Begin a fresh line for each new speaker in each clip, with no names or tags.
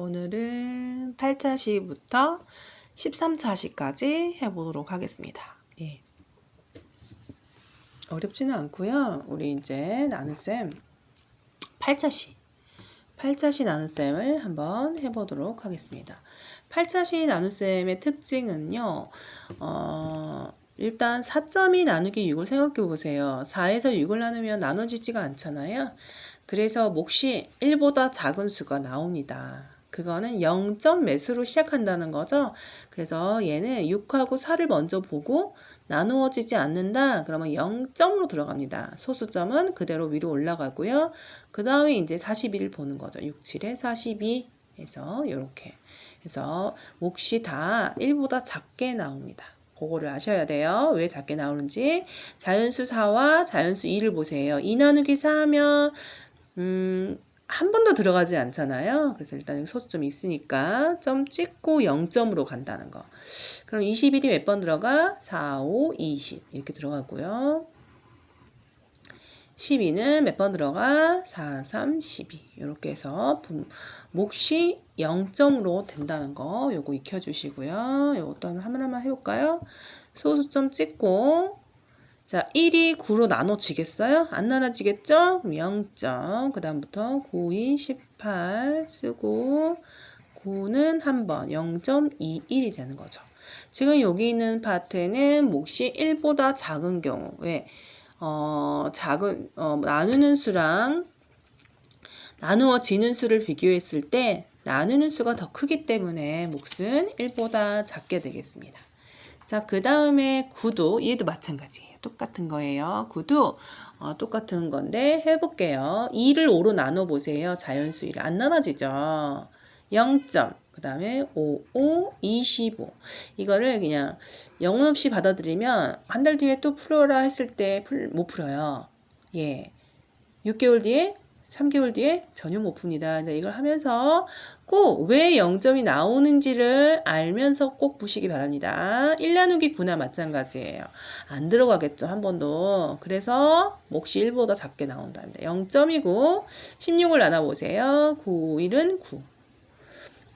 오늘은 8차 시부터 13차 시까지 해보도록 하겠습니다. 예. 어렵지는 않고요. 우리 이제 나눗셈 8차 시 8차 시 나눗셈을 한번 해보도록 하겠습니다. 8차 시 나눗셈의 특징은요. 어, 일단 4점이 나누기 6을 생각해 보세요. 4에서 6을 나누면 나눠지지가 않잖아요. 그래서 몫이 1보다 작은 수가 나옵니다. 그거는 0점 매수로 시작한다는 거죠. 그래서 얘는 6하고 4를 먼저 보고 나누어지지 않는다. 그러면 0점으로 들어갑니다. 소수점은 그대로 위로 올라가고요. 그 다음에 이제 42를 보는 거죠. 6, 7에 42 해서 이렇게 해서 몫이 다 1보다 작게 나옵니다. 그거를 아셔야 돼요. 왜 작게 나오는지. 자연수 4와 자연수 2를 보세요. 2 나누기 4 하면 음, 한 번도 들어가지 않잖아요. 그래서 일단 여기 소수점이 있으니까 점 찍고 0점으로 간다는 거. 그럼 21이 몇 번 들어가? 4, 5, 20 이렇게 들어가고요. 12는 몇 번 들어가? 4, 3, 12 이렇게 해서 분, 몫이 0점으로 된다는 거 요거 익혀주시고요. 요것도 하나만 해볼까요? 소수점 찍고 자, 1이 9로 나눠지겠어요? 안 나눠지겠죠? 그럼 0점. 그 다음부터 9, 2, 18 쓰고 9는 한번 0.21이 되는 거죠. 지금 여기 있는 파트는 몫이 1보다 작은 경우 왜? 어, 작은 어, 나누는 수랑 나누어지는 수를 비교했을 때 나누는 수가 더 크기 때문에 몫은 1보다 작게 되겠습니다. 자, 그 다음에 구도, 얘도 마찬가지예요. 똑같은 거예요. 구도 어, 똑같은 건데 해볼게요. 2를 5로 나눠보세요. 자연수 1. 안 나눠지죠. 0점. 그 다음에 5, 5, 25. 이거를 그냥 영혼 없이 받아들이면 한 달 뒤에 또 풀어라 했을 때 못 풀어요. 예. 6개월 뒤에 3개월 뒤에 전혀 못 풉니다. 이걸 하면서 꼭 왜 0점이 나오는지를 알면서 꼭 보시기 바랍니다. 1 나누기 9나 마찬가지예요. 안 들어가겠죠, 한 번도. 그래서 몫이 1보다 작게 나온답니다. 0점이고 16을 나눠보세요. 9, 1은 9.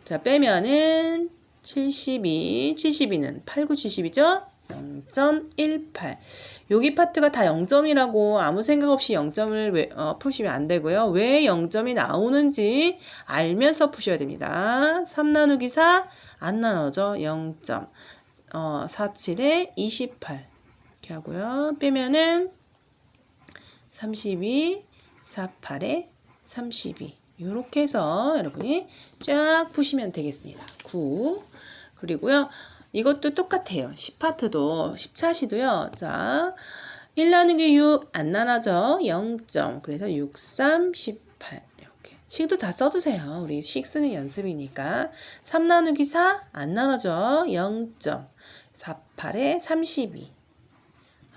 자, 빼면은 72, 72는 8, 9, 70이죠? 0.18. 여기 파트가 다 0점이라고 아무 생각 없이 0점을 왜, 어, 푸시면 안 되고요. 왜 0점이 나오는지 알면서 푸셔야 됩니다. 3 나누기 4, 안 나눠져. 0점. 어, 4, 7에 28. 이렇게 하고요. 빼면은 32, 4, 8에 32. 이렇게 해서 여러분이 쫙 푸시면 되겠습니다. 9. 그리고요. 이것도 똑같아요. 10파트도 10차시도요. 자, 1 나누기 6 안 나눠져 0점. 그래서 6, 3, 18 이렇게. 식도 다 써주세요. 우리 식 쓰는 연습이니까. 3 나누기 4 안 나눠져 0점. 4, 8에 32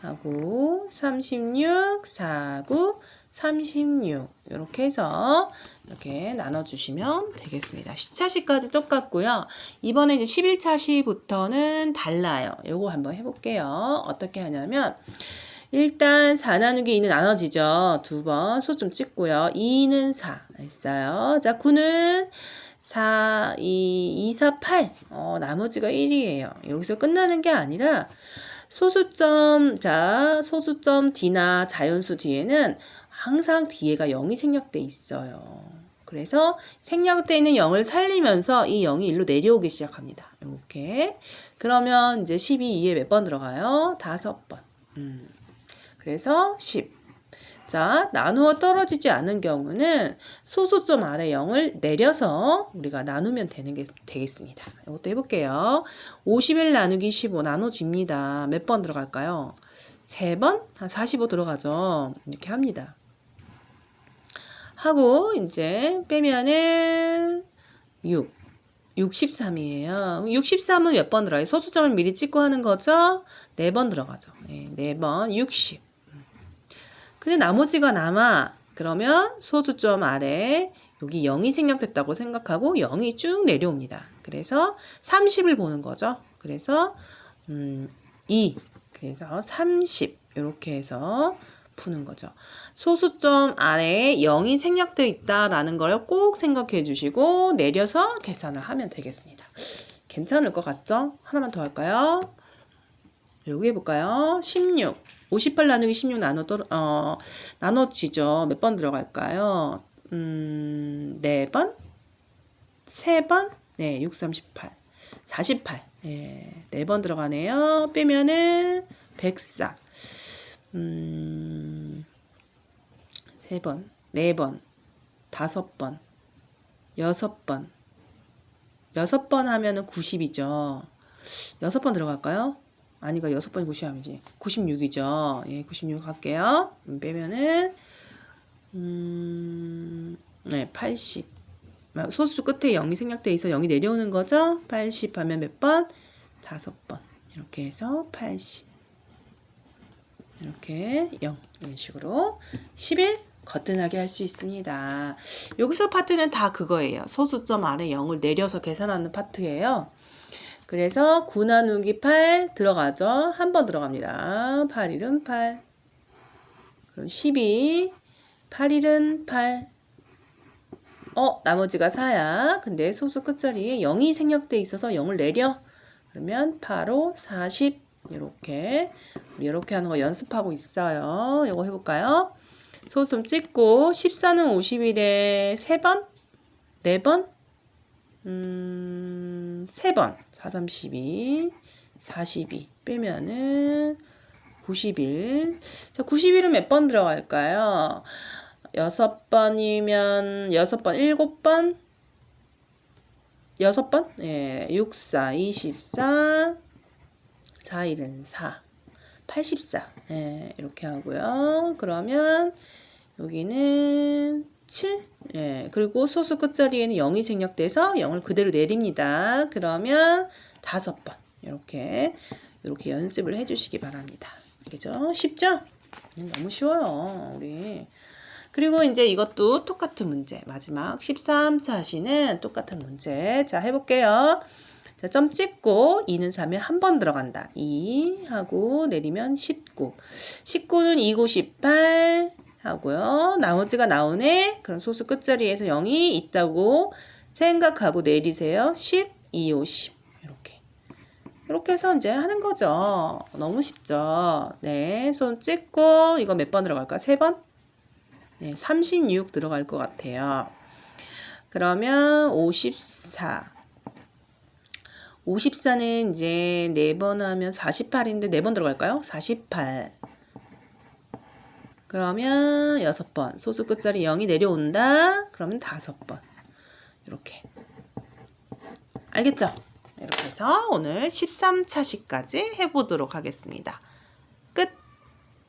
하고 36, 4, 9, 36 이렇게 해서 이렇게 나눠주시면 되겠습니다. 시차시까지 똑같고요. 이번에 이제 11차시부터는 달라요. 요거 한번 해볼게요. 어떻게 하냐면 일단 4 나누기 2는 나눠지죠. 두 번 소 좀 찍고요. 2는 4 했어요. 자, 9는 4, 2, 2, 4, 8. 어, 나머지가 1이에요. 여기서 끝나는 게 아니라 소수점, 자, 소수점 D나 자연수 뒤에는 항상 뒤에가 0이 생략돼 있어요. 그래서 생략돼 있는 0을 살리면서 이 0이 일로 내려오기 시작합니다. 이렇게. 그러면 이제 12, 2에 몇 번 들어가요? 다섯 번. 음. 그래서 10. 자, 나누어 떨어지지 않은 경우는 소수점 아래 0을 내려서 우리가 나누면 되는 게 되겠습니다. 이것도 해볼게요. 51 나누기 15 나눠집니다. 몇 번 들어갈까요? 3번? 한 45 들어가죠. 이렇게 합니다. 하고 이제 빼면은 6. 63이에요. 63은 몇 번 들어가요? 소수점을 미리 찍고 하는 거죠? 4번 들어가죠. 네, 4번 60. 근데 나머지가 남아. 그러면 소수점 아래 여기 0이 생략됐다고 생각하고 0이 쭉 내려옵니다. 그래서 30을 보는 거죠. 그래서 음, 2. 그래서 30 이렇게 해서 푸는 거죠. 소수점 아래에 0이 생략되어 있다라는 걸 꼭 생각해 주시고 내려서 계산을 하면 되겠습니다. 괜찮을 것 같죠? 하나만 더 할까요? 여기 해볼까요? 16. 58 나누기 16 나눠, 떨, 어, 나눠지죠. 몇 번 들어갈까요? 음, 4번? 3번? 네, 6, 38. 48. 예, 4번 들어가네요. 빼면은 104. 음, 3번, 4번, 5번, 6번. 6번 하면은 90이죠. 6번 들어갈까요? 아니가 6번이 90 아니지. 96이죠. 예, 96 할게요. 음, 빼면은, 음, 네, 80. 소수 끝에 0이 생략돼 있어 0이 내려오는 거죠. 80 하면 몇 번? 다섯 번. 이렇게 해서 80. 이렇게 0. 이런 식으로 11 거뜬하게 할 수 있습니다. 여기서 파트는 다 그거예요. 소수점 아래 0을 내려서 계산하는 파트예요. 그래서 9 나누기 8 들어가죠. 한 번 들어갑니다. 8일은 8. 그럼 12. 8일은 8. 어, 나머지가 4야. 근데 소수 끝자리에 0이 생략돼 있어서 0을 내려. 그러면 8호 40. 이렇게 이렇게 하는 거 연습하고 있어요. 이거 해볼까요? 소수점 찍고 14는 50일에 3번? 4번? 음, 3번. 4, 3, 12. 42. 빼면은 91. 자, 91은 몇 번 들어갈까요? 여섯 번이면 여섯 번, 일곱 번, 여섯 번, 예, 6, 4, 24, 4, 1은 4, 84, 예, 이렇게 하고요. 그러면 여기는 7, 예, 그리고 소수 끝자리에는 0이 생략돼서 0을 그대로 내립니다. 그러면 다섯 번, 이렇게, 이렇게 연습을 해주시기 바랍니다. 알겠죠? 쉽죠? 음, 너무 쉬워요, 우리. 그리고 이제 이것도 똑같은 문제. 마지막 13차 시는 똑같은 문제. 자, 해볼게요. 자, 점 찍고 2는 3에 한 번 들어간다. 2 하고 내리면 19. 19는 2, 9, 18 하고요. 나머지가 나오네. 그럼 소수 끝자리에서 0이 있다고 생각하고 내리세요. 10, 2, 5, 10. 이렇게. 이렇게 해서 이제 하는 거죠. 너무 쉽죠. 네. 손 찍고 이거 몇 번 들어갈까? 세 번? 네, 36 들어갈 것 같아요. 그러면 54. 54는 이제 4번 하면 48인데 4번 들어갈까요? 48. 그러면 6번. 소수 끝자리 0이 내려온다. 그러면 5번. 이렇게. 알겠죠? 이렇게 해서 오늘 13차시까지 해보도록 하겠습니다.